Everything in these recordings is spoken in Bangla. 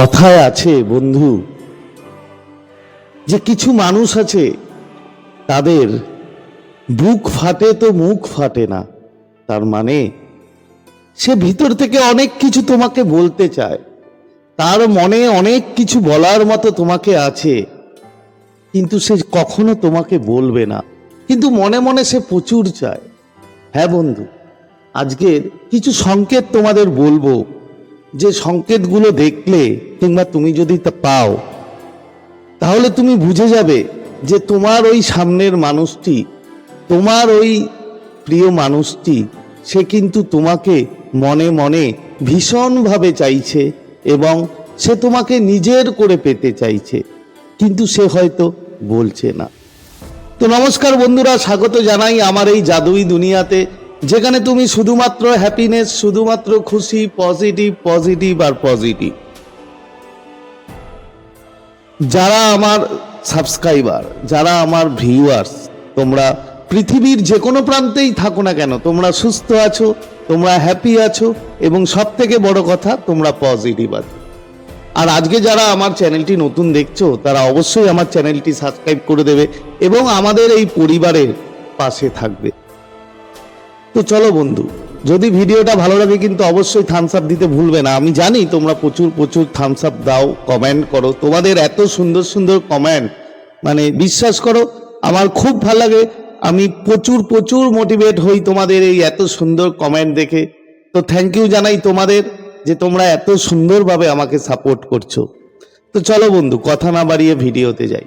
কথায় আছে বন্ধু যে কিছু মানুষ আছে তাদের বুক ফাটে তো মুখ ফাটে না। তার মানে সে ভিতর থেকে অনেক কিছু তোমাকে বলতে চায়। তার মনে অনেক কিছু বলার মতো তোমাকে আছে। কিন্তু সে কখনো তোমাকে বলবে না। কিন্তু মনে মনে সে প্রচুর চায়। হ্যাঁ বন্ধু, আজকের কিছু সংকেত তোমাদের বলব। যে সংকেতগুলো দেখলে কিংবা তুমি যদি তা পাও, তাহলে তুমি বুঝে যাবে যে তোমার ওই সামনের মানুষটি, তোমার ওই প্রিয় মানুষটি, সে কিন্তু তোমাকে মনে মনে ভীষণভাবে চাইছে এবং সে তোমাকে নিজের করে পেতে চাইছে, কিন্তু সে হয়তো বলছে না। তো নমস্কার বন্ধুরা, স্বাগত জানাই আমার এই জাদুই দুনিয়াতে। যেখানে তুমি শুধুমাত্র হ্যাপিনেস শুধুমাত্র খুশি পজিটিভ পজিটিভ আর পজিটিভ যারা আমার সাবস্ক্রাইবার যারা আমার ভিউয়ার্স তোমরা পৃথিবীর যে কোনো প্রান্তেই থাকো না কেন, তোমরা সুস্থ আছো, তোমরা হ্যাপি আছো এবং সব থেকে বড় কথা, তোমরা পজিটিভ আছো। আর আজকে যারা আমার চ্যানেলটি নতুন দেখছ, তারা অবশ্যই আমার চ্যানেলটি সাবস্ক্রাইব করে দেবে এবং আমাদের এই পরিবারের পাশে থাকবে। তো চলো বন্ধু, যদি ভিডিওটা ভালো লাগে কিন্তু অবশ্যই থামস আপ দিতে ভুলবে না। আমি জানি তোমরা প্রচুর প্রচুর থামস আপ দাও কমেন্ট করো। তোমাদের এত সুন্দর সুন্দর কমেন্ট মানে বিশ্বাস করো, আমার খুব ভালো লাগে। আমি প্রচুর প্রচুর মোটিভেট হই তোমাদের এই এত সুন্দর কমেন্ট দেখে। তো থ্যাংক ইউ জানাই তোমাদের যে তোমরা এত সুন্দরভাবে আমাকে সাপোর্ট করছ। তো চলো বন্ধু, কথা না বাড়িয়ে ভিডিওতে যাই।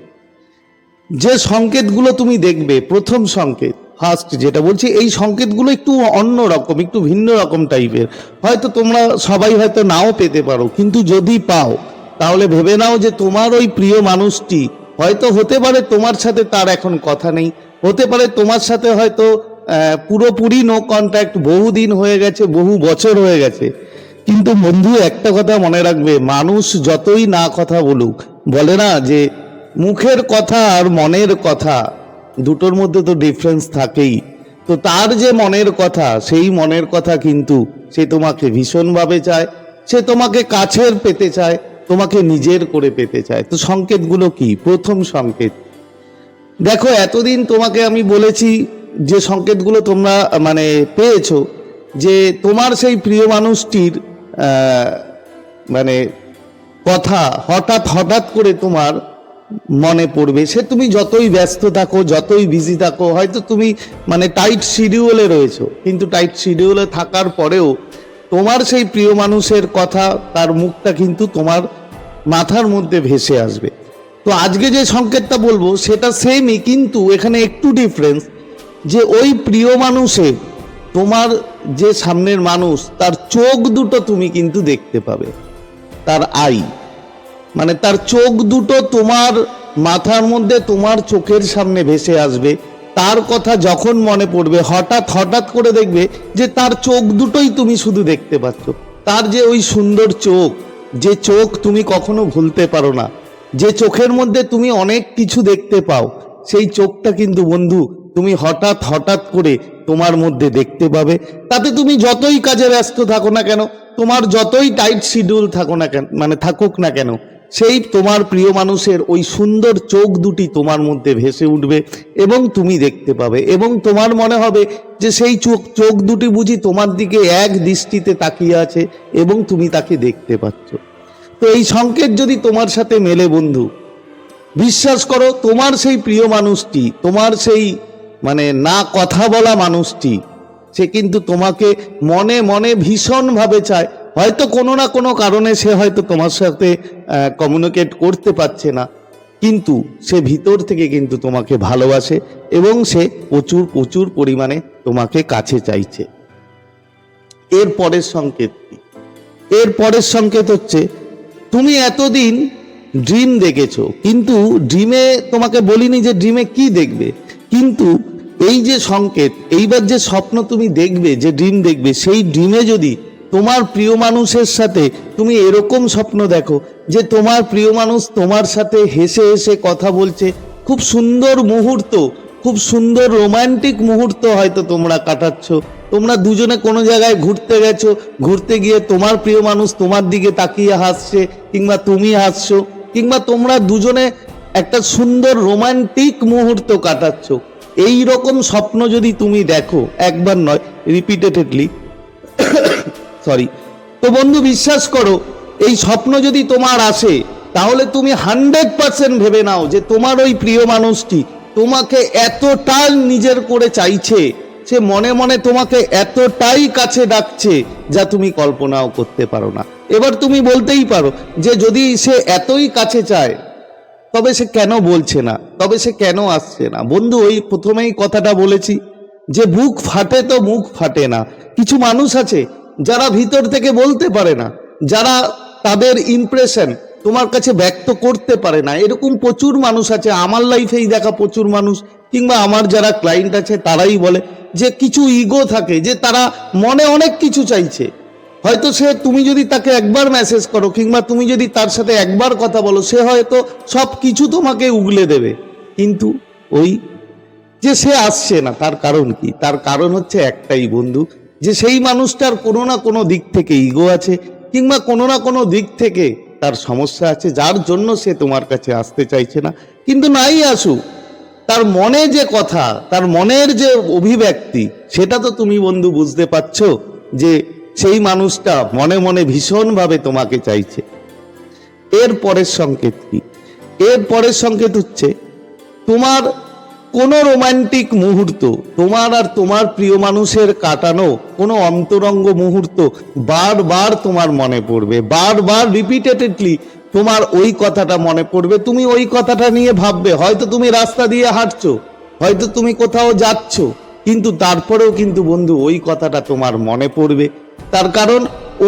যে সংকেতগুলো তুমি দেখবে, প্রথম সংকেত ফার্স্ট যেটা বলছি, এই সংকেতগুলো একটু অন্য রকম, একটু ভিন্ন রকম টাইপের। হয়তো তোমরা সবাই হয়তো নাও পেতে পারো, কিন্তু যদি পাও, তাহলে ভেবে নাও যে তোমার ওই প্রিয় মানুষটি হয়তো হতে পারে তোমার সাথে তার এখন কথা নেই। হতে পারে তোমার সাথে হয়তো পুরোপুরি নো কন্ট্যাক্ট বহুদিন হয়ে গেছে, বহু বছর হয়ে গেছে। কিন্তু বন্ধু, একটা কথা মনে রাখবে, মানুষ যতই না কথা বলুক, বলে না যে মুখের কথা আর মনের কথা। দুটোর মধ্যে তো ডিফারেন্স থাকেই। তো তার যে মনের কথা, সেই মনের কথা কিন্তু সে তোমাকে ভীষণভাবে চায়, সে তোমাকে কাছের পেতে চায়, তোমাকে নিজের করে পেতে চায়। তো সংকেতগুলো কি? প্রথম সংকেত। দেখো, এতদিন তোমাকে আমি বলেছি যে সংকেতগুলো তোমরা মানে পেয়েছ, যে তোমার সেই প্রিয় মানুষটির মানে কথা হঠাৎ হঠাৎ করে তোমার মনে পড়বে। সে তুমি যতই ব্যস্ত থাকো, যতই বিজি থাকো, হয়তো তুমি মানে টাইট শিডিউলে রয়েছো। কিন্তু টাইট শিডিউলে থাকার পরেও তোমার সেই প্রিয় মানুষের কথা, তার মুখটা কিন্তু তোমার মাথার মধ্যে ভেসে আসবে। তো আজকে যে সংকেতটা বলব, সেটা সেমই কিন্তু এখানে একটু ডিফারেন্স যে ওই প্রিয় মানুষের তোমার যে সামনের মানুষ, তার চোখ দুটো তুমি কিন্তু দেখতে পাবে। তার আই মানে তার চোখ দুটো তোমার মাথার মধ্যে তোমার চোখের সামনে ভেসে আসবে। তার কথা যখন মনে পড়বে, হঠাৎ হঠাৎ করে দেখবে যে তার চোখ দুটোই তুমি শুধু দেখতে পাচ্ছ। তার যে ওই সুন্দর চোখ, যে চোখ তুমি কখনো ভুলতে পারো না, যে চোখের মধ্যে তুমি অনেক কিছু দেখতে পাও, সেই চোখটা কিন্তু বন্ধু তুমি হঠাৎ হঠাৎ করে তোমার মধ্যে দেখতে পাবে। তাতে তুমি যতই কাজে ব্যস্ত থাকো না কেন, তোমার যতই টাইট শিডিউল থাকো না কেন মানে থাকুক না কেন সেই তোমার প্রিয় মানুষের ওই সুন্দর চোখ দুটি তোমার মধ্যে ভেসে উঠবে এবং তুমি দেখতে পাবে এবং তোমার মনে হবে যে সেই চোখ চোখ দুটি বুঝি তোমার দিকে এক দৃষ্টিতে তাকিয়ে আছে এবং তুমি তাকে দেখতে পাচ্ছ। তো এই সংকেত যদি তোমার সাথে মেলে বন্ধু, বিশ্বাস করো তোমার সেই প্রিয় মানুষটি, তোমার সেই মানে না কথা বলা মানুষটি, সে কিন্তু তোমাকে মনে মনে ভীষণভাবে চায় হয়তো কোনো না কোনো কারণে সে হয়তো তোমার সাথে কমিউনিকেট করতে পারছে না। কিন্তু সে ভিতর থেকে কিন্তু তোমাকে ভালোবাসে এবং সে প্রচুর প্রচুর পরিমাণে তোমাকে কাছে চাইছে। এর পরের সংকেত কি? এর পরের সংকেত হচ্ছে, তুমি এতদিন ড্রিম দেখেছ, কিন্তু ড্রিমে তোমাকে বলিনি যে ড্রিমে কি দেখবে। কিন্তু এই যে সংকেত, এইবার যে স্বপ্ন তুমি দেখবে, যে ড্রিম দেখবে, সেই ড্রিমে যদি তোমার প্রিয় মানুষের সাথে তুমি এরকম স্বপ্ন দেখো যে তোমার প্রিয় মানুষ তোমার সাথে হেসে হেসে কথা বলছে। খুব সুন্দর মুহূর্ত, খুব সুন্দর রোমান্টিক মুহূর্ত হয়তো তোমরা কাটাচ্ছ। তোমরা দুজনে কোনো জায়গায় ঘুরতে গেছো, ঘুরতে গিয়ে তোমার প্রিয় মানুষ তোমার দিকে তাকিয়ে হাসছে কিংবা তুমি হাসছো, কিংবা তোমরা দুজনে একটা সুন্দর রোমান্টিক মুহূর্ত কাটাচ্ছ। এই রকম স্বপ্ন যদি তুমি দেখো, একবার নয় রিপিটেডলি সরি তো বন্ধু, বিশ্বাস করো, এই স্বপ্ন যদি তোমার আসে, তাহলে তুমি হান্ড্রেড পার্সেন্ট ভেবে নাও যে তোমার ওই প্রিয় মানুষটি তোমাকে এতটাই নিজের করে চাইছে, সে মনে মনে তোমাকে এতটাই কাছে ডাকছে যা তুমি কল্পনাও করতে পারো না। এবার তুমি বলতেই পারো যে যদি সে এতই কাছে চায়, তবে সে কেন বলছে না? তবে সে কেন আসছে না? বন্ধু, ওই প্রথমেই কথাটা বলেছি যে, বুক ফাটে তো মুখ ফাটে না। কিছু মানুষ আছে যারা ভিতর থেকে বলতে পারে না, যারা তাদের ইমপ্রেশন তোমার কাছে ব্যক্ত করতে পারে না, এরকম প্রচুর মানুষ আছে, আমার লাইফেই দেখা প্রচুর মানুষ, কিংবা আমার যারা ক্লায়েন্ট আছে তারাই বলে যে কিছু ইগো থাকে, যে তারা মনে অনেক কিছু চাইছে। হয়তো সে, তুমি যদি তাকে একবার মেসেজ করো, কিংবা তুমি যদি তার সাথে একবার কথা বলো, সে হয়তো সব কিছু তোমাকে উগলে দেবে। কিন্তু ওই যে সে আসছে না, তার কারণ কি? তার কারণ হচ্ছে একটাই বন্ধু যে সেই মানুষটার কোনো না কোনো দিক থেকে ইগো আছে, কিংবা কোনো না কোনো দিক থেকে তার সমস্যা আছে, যার জন্য সে তোমার কাছে আসতে চাইছে না। কিন্তু নাই আসুক তার মনে যে কথা, তার মনের যে অভিব্যক্তি, সেটা তো তুমি বন্ধু বুঝতে পারছ যে সেই মানুষটা মনে মনে ভীষণভাবে তোমাকে চাইছে। এর পরের সংকেত কি? এর পরের সংকেত হচ্ছে, তোমার কোনো রোমান্টিক মুহূর্ত, তোমার আর তোমার প্রিয় মানুষের কাটানো কোনো অন্তরঙ্গ মুহূর্ত বারবার তোমার মনে পড়বে, বারবার রিপিটেডলি তোমার ওই কথাটা মনে পড়বে। তুমি ওই কথাটা নিয়ে ভাববে, হয়তো তুমি রাস্তা দিয়ে হাঁটছো, হয়তো তুমি কোথাও যাচ্ছ, কিন্তু তারপরেও কিন্তু বন্ধু ওই কথাটা তোমার মনে পড়বে। তার কারণ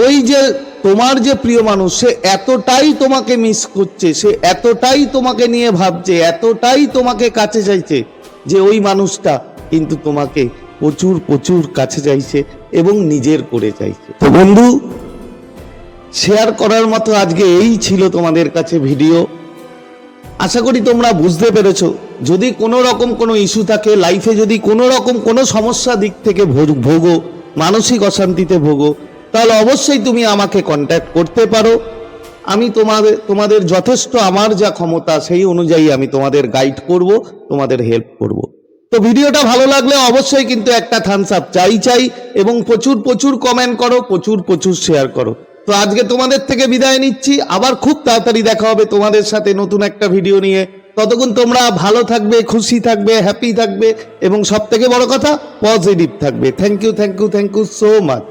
ওই যে তোমার যে প্রিয় মানুষ, সে এতটাই তোমাকে মিস করছে, সে এতটাই তোমাকে নিয়ে ভাবছে, এতটাই তোমাকে কাছে চাইছে যে ওই মানুষটা কিন্তু তোমাকে প্রচুর প্রচুর কাছে চাইছে এবং নিজের করে চাইছে। তো বন্ধু শেয়ার করার মতো আজকে এই ছিল তোমাদের কাছে ভিডিও আশা করি তোমরা বুঝতে পেরেছ, যদি কোনো রকম কোনো ইস্যু থাকে লাইফে যদি কোনো রকম কোনো সমস্যা দিক থেকে ভোগ- মানসিক অশান্তিতে ভোগো, তাহলে অবশ্যই তুমি আমাকে কন্ট্যাক্ট করতে পারো। আমি তোমাদের তোমাদের যথেষ্ট আমার যা ক্ষমতা সেই অনুযায়ী আমি তোমাদের গাইড করব, তোমাদের হেল্প করব। তো ভিডিওটা ভালো লাগলে অবশ্যই কিন্তু একটা থামস আপ চাই চাই এবং প্রচুর প্রচুর কমেন্ট করো, প্রচুর প্রচুর শেয়ার করো। তো আজকে তোমাদের থেকে বিদায় নিচ্ছি, আবার খুব তাড়াতাড়ি দেখা হবে তোমাদের সাথে নতুন একটা ভিডিও নিয়ে। ততক্ষণ তোমরা ভালো থাকবে, খুশি থাকবে হ্যাপি থাকবে এবং সব থেকে বড় কথা পজিটিভ থাকবে। Thank you thank you thank you so much